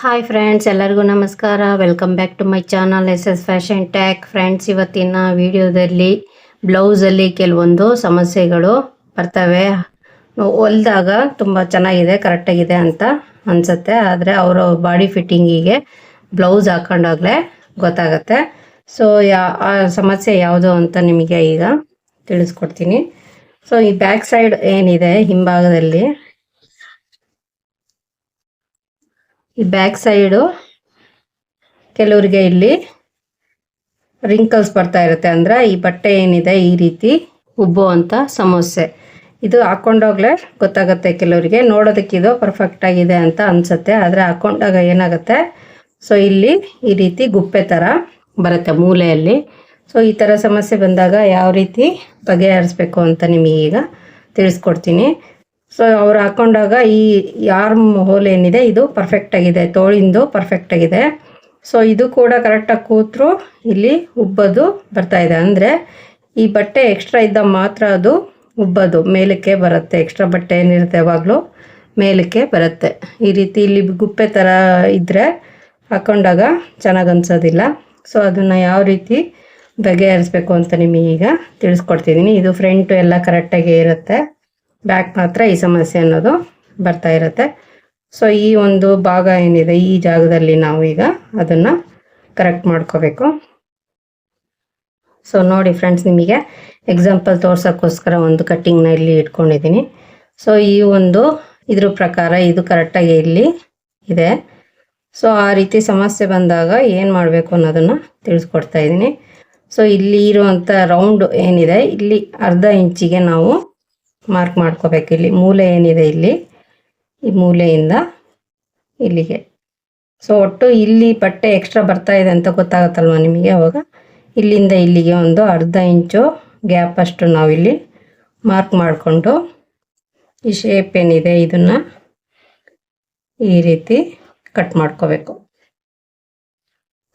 Hi friends ಎಲ್ಲರಿಗೂ ನಮಸ್ಕಾರ. Welcome back to my channel S S fashion talk friends ಇವತ್ತಿನ ವಿಡಿಯೋದಲ್ಲಿ ಬ್ಲೌಸಲ್ಲಿ ಕೆಲವೊಂದು ಸಮಸ್ಯೆಗಳು ಬರ್ತವೆ. ಹೊಲ್ದಾಗ ತುಂಬ ಚೆನ್ನಾಗಿದೆ ಕರೆಕ್ಟಾಗಿದೆ ಅಂತ ಅನಿಸುತ್ತೆ. ಆದರೆ ಅವರ ಬಾಡಿ ಫಿಟ್ಟಿಂಗಿಗೆ ಬ್ಲೌಸ್ ಹಾಕೊಂಡಾಗಲೇ ಗೊತ್ತಾಗತ್ತೆ. ಸೊ ಯಾ, ಆ ಸಮಸ್ಯೆ ಯಾವುದು ಅಂತ ನಿಮಗೆ ಈಗ ತಿಳಿಸ್ಕೊಡ್ತೀನಿ. ಸೊ ಈ ಬ್ಯಾಕ್ ಸೈಡ್ ಏನಿದೆ, ಹಿಂಭಾಗದಲ್ಲಿ ಈ ಬ್ಯಾಕ್ ಸೈಡು ಕೆಲವರಿಗೆ ಇಲ್ಲಿ ರಿಂಕಲ್ಸ್ ಬರ್ತಾ ಇರುತ್ತೆ. ಅಂದ್ರೆ ಈ ಬಟ್ಟೆ ಏನಿದೆ ಈ ರೀತಿ ಉಬ್ಬುವಂಥ ಸಮಸ್ಯೆ ಇದು ಹಾಕ್ಕೊಂಡೋಗ್ಲೇ ಗೊತ್ತಾಗುತ್ತೆ ಕೆಲವರಿಗೆ. ನೋಡೋದಕ್ಕೆ ಇದು ಪರ್ಫೆಕ್ಟ್ ಆಗಿದೆ ಅಂತ ಅನ್ಸುತ್ತೆ. ಆದರೆ ಹಾಕೊಂಡಾಗ ಏನಾಗುತ್ತೆ? ಸೊ ಇಲ್ಲಿ ಈ ರೀತಿ ಗುಪ್ಪೆ ಥರ ಬರುತ್ತೆ ಮೂಲೆಯಲ್ಲಿ. ಸೊ ಈ ಥರ ಸಮಸ್ಯೆ ಬಂದಾಗ ಯಾವ ರೀತಿ ಬಗೆಹರಿಸ್ಬೇಕು ಅಂತ ನಿಮಗೀಗ ತಿಳಿಸ್ಕೊಡ್ತೀನಿ. ಸೊ ಅವ್ರು ಹಾಕೊಂಡಾಗ ಈ ಆರ್ಮ್ ಹೋಲ್ ಏನಿದೆ, ಇದು ಪರ್ಫೆಕ್ಟ್ ಆಗಿದೆ, ತೋಳಿಂದು ಪರ್ಫೆಕ್ಟ್ ಆಗಿದೆ. ಸೊ ಇದು ಕೂಡ ಕರೆಕ್ಟಾಗಿ ಕೂತ್ರು, ಇಲ್ಲಿ ಉಬ್ಬದು ಬರ್ತಾ ಇದೆ. ಅಂದರೆ ಈ ಬಟ್ಟೆ ಎಕ್ಸ್ಟ್ರಾ ಇದ್ದ ಮಾತ್ರ ಅದು ಉಬ್ಬದು. ಮೇಲಕ್ಕೆ ಬರುತ್ತೆ ಎಕ್ಸ್ಟ್ರಾ ಬಟ್ಟೆ ಏನಿರುತ್ತೆ ಯಾವಾಗಲೂ ಮೇಲಕ್ಕೆ ಬರುತ್ತೆ. ಈ ರೀತಿ ಇಲ್ಲಿ ಗುಪ್ಪೆ ಥರ ಇದ್ದರೆ ಹಾಕೊಂಡಾಗ ಚೆನ್ನಾಗಿ ಅನ್ಸೋದಿಲ್ಲ. ಸೊ ಅದನ್ನು ಯಾವ ರೀತಿ ಬಗೆಹರಿಸ್ಬೇಕು ಅಂತ ನಿಮಗೆ ಈಗ ತಿಳಿಸ್ಕೊಡ್ತಿದ್ದೀನಿ ಇದು ಫ್ರಂಟು ಎಲ್ಲ ಕರೆಕ್ಟಾಗಿ ಇರುತ್ತೆ. ಬ್ಯಾಕ್ ಮಾತ್ರ ಈ ಸಮಸ್ಯೆ ಅನ್ನೋದು ಬರ್ತಾ ಇರುತ್ತೆ. ಸೊ ಈ ಒಂದು ಭಾಗ ಏನಿದೆ, ಈ ಜಾಗದಲ್ಲಿ ನಾವು ಈಗ ಅದನ್ನು ಕರೆಕ್ಟ್ ಮಾಡ್ಕೋಬೇಕು. ಸೊ ನೋಡಿ ಫ್ರೆಂಡ್ಸ್ ನಿಮಗೆ ಎಕ್ಸಾಂಪಲ್ ತೋರ್ಸೋಕ್ಕೋಸ್ಕರ ಒಂದು ಕಟ್ಟಿಂಗ್ನ ಇಲ್ಲಿ ಇಟ್ಕೊಂಡಿದ್ದೀನಿ. ಸೊ ಈ ಒಂದು ಇದ್ರ ಪ್ರಕಾರ ಇದು ಕರೆಕ್ಟಾಗಿ ಇಲ್ಲಿ ಇದೆ. ಸೊ ಆ ರೀತಿ ಸಮಸ್ಯೆ ಬಂದಾಗ ಏನು ಮಾಡಬೇಕು ಅನ್ನೋದನ್ನು ತಿಳಿಸ್ಕೊಡ್ತಾ ಇದ್ದೀನಿ. ಸೊ ಇಲ್ಲಿ ಇರುವಂಥ ರೌಂಡ್ ಏನಿದೆ, ಇಲ್ಲಿ ಅರ್ಧ ಇಂಚಿಗೆ ನಾವು ಮಾರ್ಕ್ ಮಾಡ್ಕೋಬೇಕು ಇಲ್ಲಿ. ಮೂಲೆ ಏನಿದೆ ಇಲ್ಲಿ? ಈ ಮೂಲೆಯಿಂದ ಇಲ್ಲಿಗೆ. ಸೊ ಒಟ್ಟು ಇಲ್ಲಿ ಬಟ್ಟೆ ಎಕ್ಸ್ಟ್ರಾ ಬರ್ತಾ ಇದೆ ಅಂತ ಗೊತ್ತಾಗುತ್ತಲ್ವ ನಿಮಗೆ ಅವಾಗ? ಇಲ್ಲಿಂದ ಇಲ್ಲಿಗೆ ಒಂದು ಅರ್ಧ ಇಂಚು ಗ್ಯಾಪ್ ಅಷ್ಟು ನಾವಿಲ್ಲಿ ಮಾರ್ಕ್ ಮಾಡಿಕೊಂಡು ಈ ಶೇಪ್ ಏನಿದೆ ಇದನ್ನು ಈ ರೀತಿ ಕಟ್ ಮಾಡ್ಕೋಬೇಕು.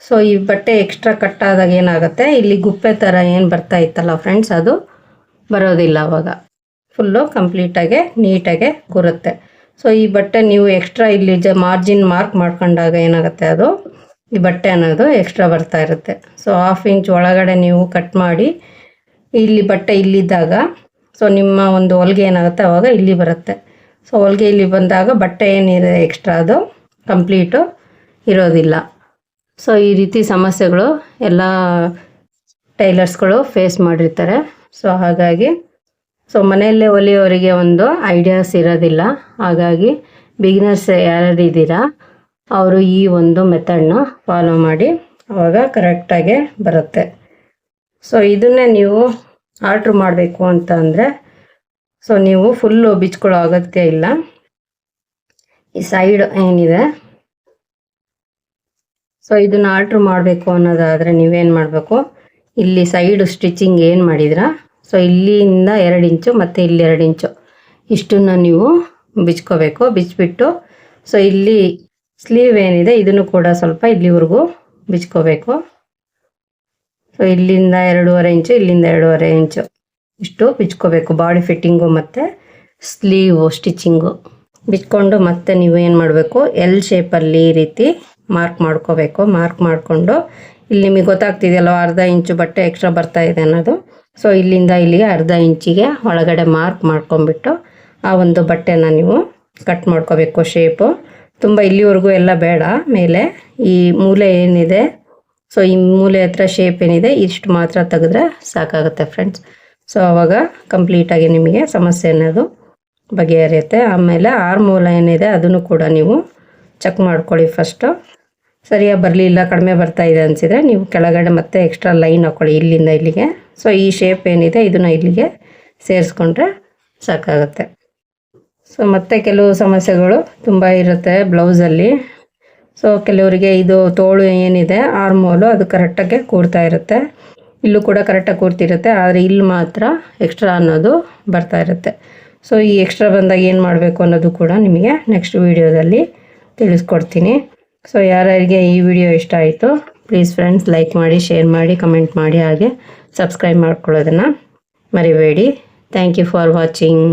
ಸೊ ಈ ಬಟ್ಟೆ ಎಕ್ಸ್ಟ್ರಾ ಕಟ್ ಆದಾಗ ಏನಾಗುತ್ತೆ? ಇಲ್ಲಿ ಗುಪ್ಪೆ ಥರ ಏನು ಬರ್ತಾ ಇತ್ತಲ್ಲ ಫ್ರೆಂಡ್ಸ್ ಅದು ಬರೋದಿಲ್ಲ ಅವಾಗ. ಫುಲ್ಲು ಕಂಪ್ಲೀಟಾಗೆ ನೀಟಾಗೆ ಕೂರುತ್ತೆ ಸೊ ಈ ಬಟ್ಟೆ ನೀವು ಎಕ್ಸ್ಟ್ರಾ ಇಲ್ಲಿ ಜ ಮಾರ್ಜಿನ್ ಮಾರ್ಕ್ ಮಾಡ್ಕೊಂಡಾಗ ಏನಾಗುತ್ತೆ ಅದು? ಈ ಬಟ್ಟೆ ಅನ್ನೋದು ಎಕ್ಸ್ಟ್ರಾ ಬರ್ತಾ ಇರುತ್ತೆ. ಸೊ ಹಾಫ್ ಇಂಚ್ ಒಳಗಡೆ ನೀವು ಕಟ್ ಮಾಡಿ, ಇಲ್ಲಿ ಬಟ್ಟೆ ಇಲ್ಲಿದ್ದಾಗ ಸೊ ನಿಮ್ಮ ಒಂದು ಹೊಲಿಗೆ ಏನಾಗುತ್ತೆ ಅವಾಗ ಇಲ್ಲಿ ಬರುತ್ತೆ. ಸೊ ಹೊಲಿಗೆ ಇಲ್ಲಿ ಬಂದಾಗ ಬಟ್ಟೆ ಏನಿದೆ ಎಕ್ಸ್ಟ್ರಾ ಅದು ಕಂಪ್ಲೀಟು ಇರೋದಿಲ್ಲ. ಸೊ ಈ ರೀತಿ ಸಮಸ್ಯೆಗಳು ಎಲ್ಲ ಟೈಲರ್ಸ್ಗಳು ಫೇಸ್ ಮಾಡಿರ್ತಾರೆ. ಸೊ ಹಾಗಾಗಿ ಸೊ ಮನೆಯಲ್ಲೇ ಹೊಲಿಯೋರಿಗೆ ಒಂದು ಐಡಿಯಾಸ್ ಇರೋದಿಲ್ಲ. ಹಾಗಾಗಿ ಬಿಗಿನರ್ಸ್ ಯಾರಿದ್ದೀರಾ ಅವರು ಈ ಒಂದು ಮೆಥಡ್ನ ಫಾಲೋ ಮಾಡಿ ಅವಾಗ ಕರೆಕ್ಟಾಗೆ ಬರುತ್ತೆ. ಸೊ ಇದನ್ನೇ ನೀವು ಆರ್ಡ್ರ್ ಮಾಡಬೇಕು ಅಂತ ಅಂದರೆ ಸೊ ನೀವು ಫುಲ್ಲು ಬಿಚ್ಕೊಳ್ಳೋ ಅಗತ್ಯ ಇಲ್ಲ. ಈ ಸೈಡ್ ಏನಿದೆ ಸೊ ಇದನ್ನು ಆರ್ಡ್ರ್ ಮಾಡಬೇಕು ಅನ್ನೋದಾದರೆ ನೀವೇನು ಮಾಡಬೇಕು? ಇಲ್ಲಿ ಸೈಡು ಸ್ಟಿಚಿಂಗ್ ಏನು ಮಾಡಿದ್ರಾ ಸೊ ಇಲ್ಲಿಂದ ಎರಡು ಇಂಚು ಮತ್ತು ಇಲ್ಲಿ ಎರಡು ಇಂಚು. ಇಷ್ಟನ್ನು ನೀವು ಬಿಚ್ಕೋಬೇಕು ಬಿಚ್ಚಿಬಿಟ್ಟು ಸೊ ಇಲ್ಲಿ ಸ್ಲೀವ್ ಏನಿದೆ, ಇದನ್ನು ಕೂಡ ಸ್ವಲ್ಪ ಇಲ್ಲಿವರೆಗೂ ಬಿಚ್ಕೋಬೇಕು. ಸೊ ಇಲ್ಲಿಂದ ಎರಡೂವರೆ ಇಂಚು, ಇಲ್ಲಿಂದ ಎರಡೂವರೆ ಇಂಚು. ಇಷ್ಟು ಬಿಚ್ಕೋಬೇಕು, ಬಾಡಿ ಫಿಟ್ಟಿಂಗು ಮತ್ತು ಸ್ಲೀವು ಸ್ಟಿಚಿಂಗು ಬಿಚ್ಕೊಂಡು ಮತ್ತೆ ನೀವು ಏನು ಮಾಡಬೇಕು ಎಲ್ ಶೇಪಲ್ಲಿ ಈ ರೀತಿ ಮಾರ್ಕ್ ಮಾಡ್ಕೋಬೇಕು. ಮಾರ್ಕ್ ಮಾಡಿಕೊಂಡು ಇಲ್ಲಿ ನಿಮಗೆ ಗೊತ್ತಾಗ್ತಿದೆಯಲ್ಲ, ಅರ್ಧ ಇಂಚು ಬಟ್ಟೆ ಎಕ್ಸ್ಟ್ರಾ ಬರ್ತಾ ಇದೆ ಅನ್ನೋದು. ಸೊ ಇಲ್ಲಿಂದ ಇಲ್ಲಿಗೆ ಅರ್ಧ ಇಂಚಿಗೆ ಒಳಗಡೆ ಮಾರ್ಕ್ ಮಾಡ್ಕೊಂಬಿಟ್ಟು ಆ ಒಂದು ಬಟ್ಟೆನ ನೀವು ಕಟ್ ಮಾಡ್ಕೋಬೇಕು ಶೇಪು ತುಂಬ ಇಲ್ಲಿವರೆಗೂ ಎಲ್ಲ ಬೇಡ. ಮೇಲೆ ಈ ಮೂಲೆ ಏನಿದೆ ಸೊ ಈ ಮೂಲೆ ಹತ್ರ ಶೇಪ್ ಏನಿದೆ, ಇಷ್ಟು ಮಾತ್ರ ತೆಗೆದ್ರೆ ಸಾಕಾಗುತ್ತೆ ಫ್ರೆಂಡ್ಸ್ ಸೊ ಅವಾಗ ಕಂಪ್ಲೀಟಾಗಿ ನಿಮಗೆ ಸಮಸ್ಯೆ ಅನ್ನೋದು ಬಗೆಹರಿಯುತ್ತೆ. ಆಮೇಲೆ ಆರು ಮೂಲ ಏನಿದೆ, ಅದನ್ನು ಕೂಡ ನೀವು ಚೆಕ್ ಮಾಡ್ಕೊಳ್ಳಿ ಫಸ್ಟು ಸರಿಯಾಗಿ ಬರಲಿಲ್ಲ ಕಡಿಮೆ ಬರ್ತಾ ಇದೆ ಅನಿಸಿದರೆ ನೀವು ಕೆಳಗಡೆ ಮತ್ತೆ ಎಕ್ಸ್ಟ್ರಾ ಲೈನ್ ಹಾಕ್ಕೊಳ್ಳಿ ಇಲ್ಲಿಂದ ಇಲ್ಲಿಗೆ. ಸೊ ಈ ಶೇಪ್ ಏನಿದೆ, ಇದನ್ನು ಇಲ್ಲಿಗೆ ಸೇರಿಸ್ಕೊಂಡ್ರೆ ಸಾಕಾಗುತ್ತೆ. ಸೊ ಮತ್ತೆ ಕೆಲವು ಸಮಸ್ಯೆಗಳು ತುಂಬ ಇರುತ್ತೆ ಬ್ಲೌಸಲ್ಲಿ ಸೊ ಕೆಲವರಿಗೆ ಇದು ತೋಳು ಏನಿದೆ ಆರ್ಮೋಲು ಅದು ಕರೆಕ್ಟಾಗಿ ಕೂರ್ತಾ ಇರುತ್ತೆ. ಇಲ್ಲೂ ಕೂಡ ಕರೆಕ್ಟಾಗಿ ಕೂರ್ತಿರುತ್ತೆ, ಆದರೆ ಇಲ್ಲಿ ಮಾತ್ರ ಎಕ್ಸ್ಟ್ರಾ ಅನ್ನೋದು ಬರ್ತಾ ಇರುತ್ತೆ. ಸೊ ಈ ಎಕ್ಸ್ಟ್ರಾ ಬಂದಾಗ ಏನು ಮಾಡಬೇಕು ಅನ್ನೋದು ಕೂಡ ನಿಮಗೆ ನೆಕ್ಸ್ಟ್ ವೀಡಿಯೋದಲ್ಲಿ ತಿಳಿಸ್ಕೊಡ್ತೀನಿ. ಸೊ ಯಾರ್ಯಾರಿಗೆ ಈ ವಿಡಿಯೋ ಇಷ್ಟ ಆಯಿತು ಪ್ಲೀಸ್ ಫ್ರೆಂಡ್ಸ್ ಲೈಕ್ ಮಾಡಿ ಶೇರ್ ಮಾಡಿ ಕಮೆಂಟ್ ಮಾಡಿ, ಹಾಗೆ ಸಬ್ಸ್ಕ್ರೈಬ್ ಮಾಡ್ಕೊಳ್ಳೋದನ್ನು ಮರಿಬೇಡಿ. Thank you for watching